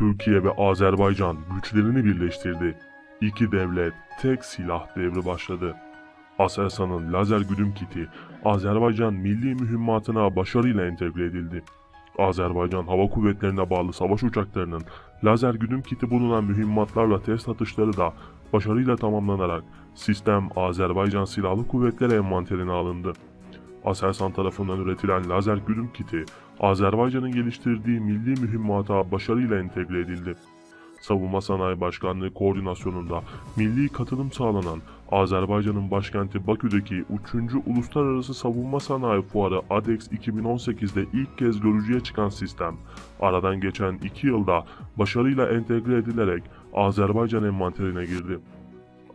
Türkiye ve Azerbaycan güçlerini birleştirdi. İki devlet, tek silah devri başladı. Aselsan'ın lazer güdüm kiti Azerbaycan milli mühimmatına başarıyla entegre edildi. Azerbaycan Hava Kuvvetlerine bağlı savaş uçaklarının lazer güdüm kiti bulunan mühimmatlarla test atışları da başarıyla tamamlanarak sistem Azerbaycan Silahlı Kuvvetleri envanterine alındı. Aselsan tarafından üretilen lazer güdüm kiti, Azerbaycan'ın geliştirdiği milli mühimmata başarıyla entegre edildi. Savunma Sanayi Başkanlığı koordinasyonunda milli katılım sağlanan Azerbaycan'ın başkenti Bakü'deki 3. Uluslararası Savunma Sanayi Fuarı ADEX 2018'de ilk kez görücüye çıkan sistem, aradan geçen 2 yılda başarıyla entegre edilerek Azerbaycan envanterine girdi.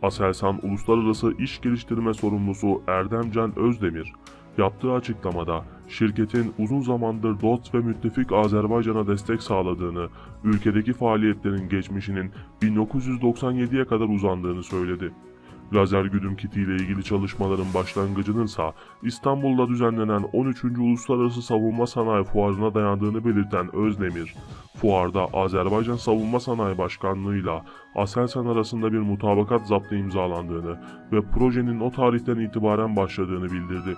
Aselsan Uluslararası İş Geliştirme Sorumlusu Erdemcan Özdemir, yaptığı açıklamada şirketin uzun zamandır dost ve müttefik Azerbaycan'a destek sağladığını, ülkedeki faaliyetlerin geçmişinin 1997'ye kadar uzandığını söyledi. Lazer güdüm kiti ile ilgili çalışmaların başlangıcının ise İstanbul'da düzenlenen 13. Uluslararası Savunma Sanayi Fuarı'na dayandığını belirten Özdemir, fuarda Azerbaycan Savunma Sanayi Başkanlığı ile Aselsan arasında bir mutabakat zaptı imzalandığını ve projenin o tarihten itibaren başladığını bildirdi.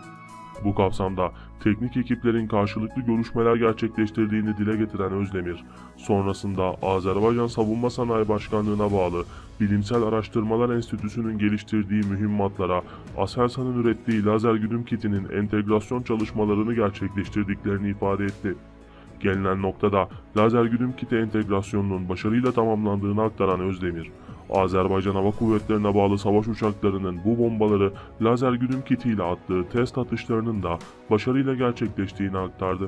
Bu kapsamda teknik ekiplerin karşılıklı görüşmeler gerçekleştirdiğini dile getiren Özdemir, sonrasında Azerbaycan Savunma Sanayi Başkanlığı'na bağlı Bilimsel Araştırmalar Enstitüsü'nün geliştirdiği mühimmatlara Aselsan'ın ürettiği lazer güdüm kitinin entegrasyon çalışmalarını gerçekleştirdiklerini ifade etti. Gelinen noktada lazer güdüm kiti entegrasyonunun başarıyla tamamlandığını aktaran Özdemir, Azerbaycan Hava Kuvvetlerine bağlı savaş uçaklarının bu bombaları lazer güdüm kitiyle attığı test atışlarının da başarıyla gerçekleştiğini aktardı.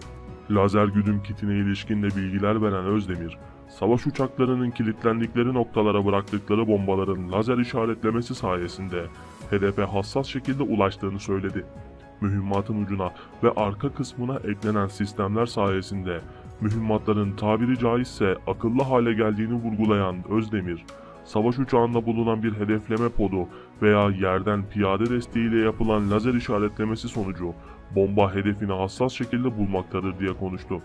Lazer güdüm kitine ilişkin de bilgiler veren Özdemir, savaş uçaklarının kilitlendikleri noktalara bıraktıkları bombaların lazer işaretlemesi sayesinde hedefe hassas şekilde ulaştığını söyledi. Mühimmatın ucuna ve arka kısmına eklenen sistemler sayesinde mühimmatların tabiri caizse akıllı hale geldiğini vurgulayan Özdemir, savaş uçağında bulunan bir hedefleme podu veya yerden piyade desteğiyle yapılan lazer işaretlemesi sonucu bomba hedefini hassas şekilde bulmaktadır diye konuştu.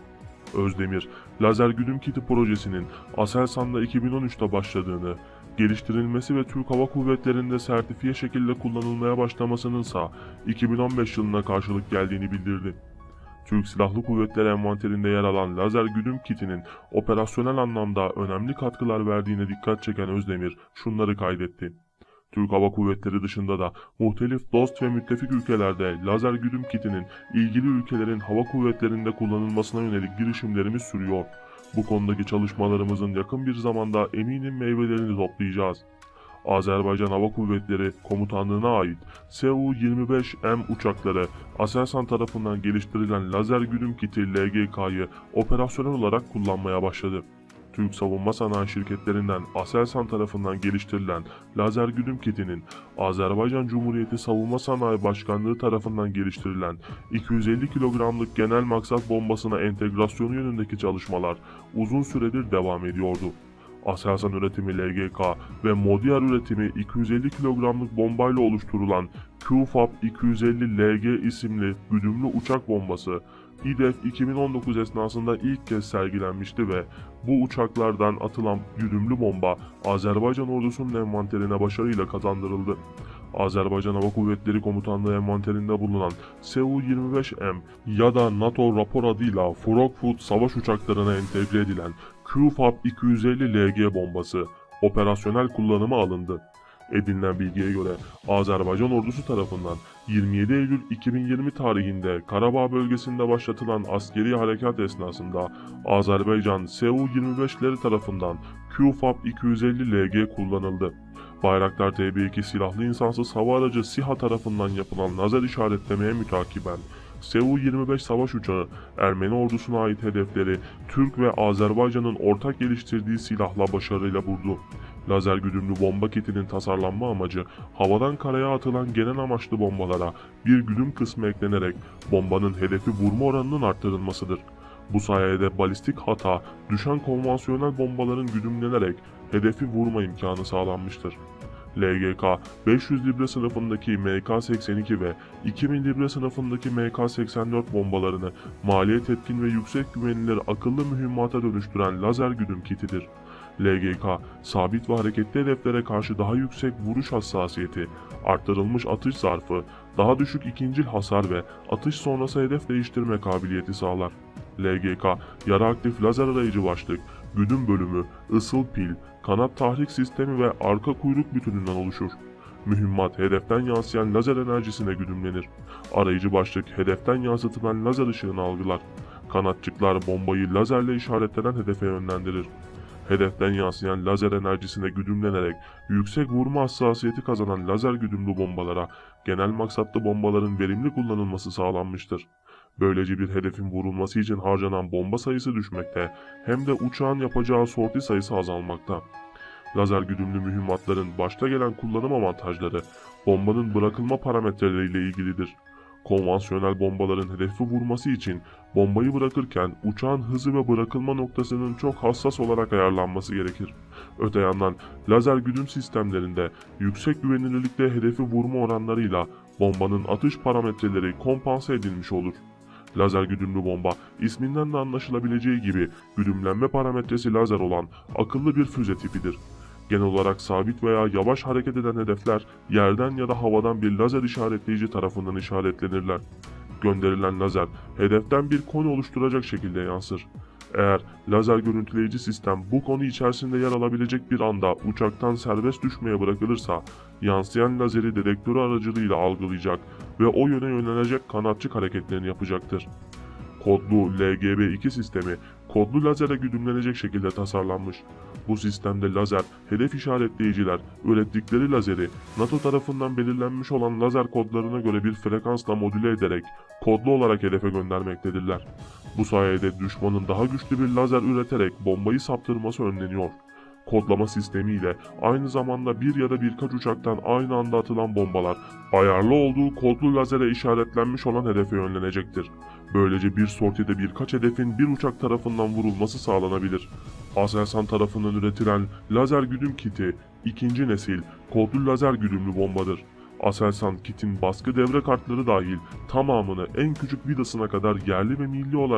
Özdemir, lazer güdüm kiti projesinin Aselsan'da 2013'te başladığını, geliştirilmesi ve Türk Hava Kuvvetleri'nde sertifiye şekilde kullanılmaya başlamasınınsa 2015 yılına karşılık geldiğini bildirdi. Türk Silahlı Kuvvetleri envanterinde yer alan lazer güdüm kitinin operasyonel anlamda önemli katkılar verdiğine dikkat çeken Özdemir şunları kaydetti. Türk Hava Kuvvetleri dışında da muhtelif dost ve müttefik ülkelerde lazer güdüm kitinin ilgili ülkelerin hava kuvvetlerinde kullanılmasına yönelik girişimlerimiz sürüyor. Bu konudaki çalışmalarımızın yakın bir zamanda eminim meyvelerini toplayacağız. Azerbaycan Hava Kuvvetleri Komutanlığı'na ait Su-25M uçakları Aselsan tarafından geliştirilen lazer güdüm kiti LGK'yı operasyonel olarak kullanmaya başladı. Türk savunma sanayi şirketlerinden Aselsan tarafından geliştirilen lazer güdüm kitinin Azerbaycan Cumhuriyeti Savunma Sanayi Başkanlığı tarafından geliştirilen 250 kilogramlık genel maksat bombasına entegrasyonu yönündeki çalışmalar uzun süredir devam ediyordu. Aselsan üretimi LGK ve Modiar üretimi 250 kilogramlık bombayla oluşturulan QFAB 250 LG isimli güdümlü uçak bombası İDEF 2019 esnasında ilk kez sergilenmişti ve bu uçaklardan atılan güdümlü bomba Azerbaycan ordusunun envanterine başarıyla kazandırıldı. Azerbaycan Hava Kuvvetleri Komutanlığı envanterinde bulunan Su-25M ya da NATO rapor adıyla Frogfoot savaş uçaklarına entegre edilen QFAB 250 LG bombası operasyonel kullanıma alındı. Edinilen bilgiye göre Azerbaycan ordusu tarafından 27 Eylül 2020 tarihinde Karabağ bölgesinde başlatılan askeri harekat esnasında Azerbaycan Su-25'leri tarafından QFAB 250 LG kullanıldı. Bayraktar TB2 silahlı insansız hava aracı SİHA tarafından yapılan lazer işaretlemeye mütakiben Su-25 savaş uçağı Ermeni ordusuna ait hedefleri Türk ve Azerbaycan'ın ortak geliştirdiği silahla başarıyla vurdu. Lazer güdümlü bomba kitinin tasarlanma amacı havadan karaya atılan genel amaçlı bombalara bir güdüm kısmı eklenerek bombanın hedefi vurma oranının arttırılmasıdır. Bu sayede balistik hata düşen konvansiyonel bombaların güdümlenerek hedefi vurma imkanı sağlanmıştır. LGK 500 libre sınıfındaki MK82 ve 2000 libre sınıfındaki MK84 bombalarını maliyet etkin ve yüksek güvenilir akıllı mühimmata dönüştüren lazer güdüm kitidir. LGK, sabit ve hareketli hedeflere karşı daha yüksek vuruş hassasiyeti, arttırılmış atış zarfı, daha düşük ikincil hasar ve atış sonrası hedef değiştirme kabiliyeti sağlar. LGK, yarı aktif lazer arayıcı başlık, güdüm bölümü, ısıl pil, kanat tahrik sistemi ve arka kuyruk bütününden oluşur. Mühimmat hedeften yansıyan lazer enerjisine güdümlenir. Arayıcı başlık hedeften yansıtılan lazer ışığını algılar. Kanatçıklar bombayı lazerle işaretlenen hedefe yönlendirir. Hedeften yansıyan lazer enerjisine güdümlenerek yüksek vurma hassasiyeti kazanan lazer güdümlü bombalara genel maksatlı bombaların verimli kullanılması sağlanmıştır. Böylece bir hedefin vurulması için harcanan bomba sayısı düşmekte hem de uçağın yapacağı sorti sayısı azalmakta. Lazer güdümlü mühimmatların başta gelen kullanım avantajları bombanın bırakılma parametreleriyle ilgilidir. Konvansiyonel bombaların hedefi vurması için bombayı bırakırken uçağın hızı ve bırakılma noktasının çok hassas olarak ayarlanması gerekir. Öte yandan lazer güdüm sistemlerinde yüksek güvenilirlikte hedefi vurma oranlarıyla bombanın atış parametreleri kompanse edilmiş olur. Lazer güdümlü bomba isminden de anlaşılabileceği gibi güdümlenme parametresi lazer olan akıllı bir füze tipidir. Genel olarak sabit veya yavaş hareket eden hedefler yerden ya da havadan bir lazer işaretleyici tarafından işaretlenirler. Gönderilen lazer hedeften bir konu oluşturacak şekilde yansır. Eğer lazer görüntüleyici sistem bu konu içerisinde yer alabilecek bir anda uçaktan serbest düşmeye bırakılırsa yansıyan lazeri dedektörü aracılığıyla algılayacak ve o yöne yönelecek kanatçık hareketlerini yapacaktır. Kodlu LGB2 sistemi kodlu lazere güdümlenecek şekilde tasarlanmış. Bu sistemde lazer, hedef işaretleyiciler, ürettikleri lazeri NATO tarafından belirlenmiş olan lazer kodlarına göre bir frekansla modüle ederek kodlu olarak hedefe göndermektedirler. Bu sayede düşmanın daha güçlü bir lazer üreterek bombayı saptırması önleniyor. Kodlama sistemiyle aynı zamanda bir ya da birkaç uçaktan aynı anda atılan bombalar ayarlı olduğu kodlu lazere işaretlenmiş olan hedefe yönlenecektir. Böylece bir sortide birkaç hedefin bir uçak tarafından vurulması sağlanabilir. Aselsan tarafından üretilen lazer güdüm kiti ikinci nesil kodlu lazer güdümlü bombadır. Aselsan kitin baskı devre kartları dahil tamamını en küçük vidasına kadar yerli ve milli olarak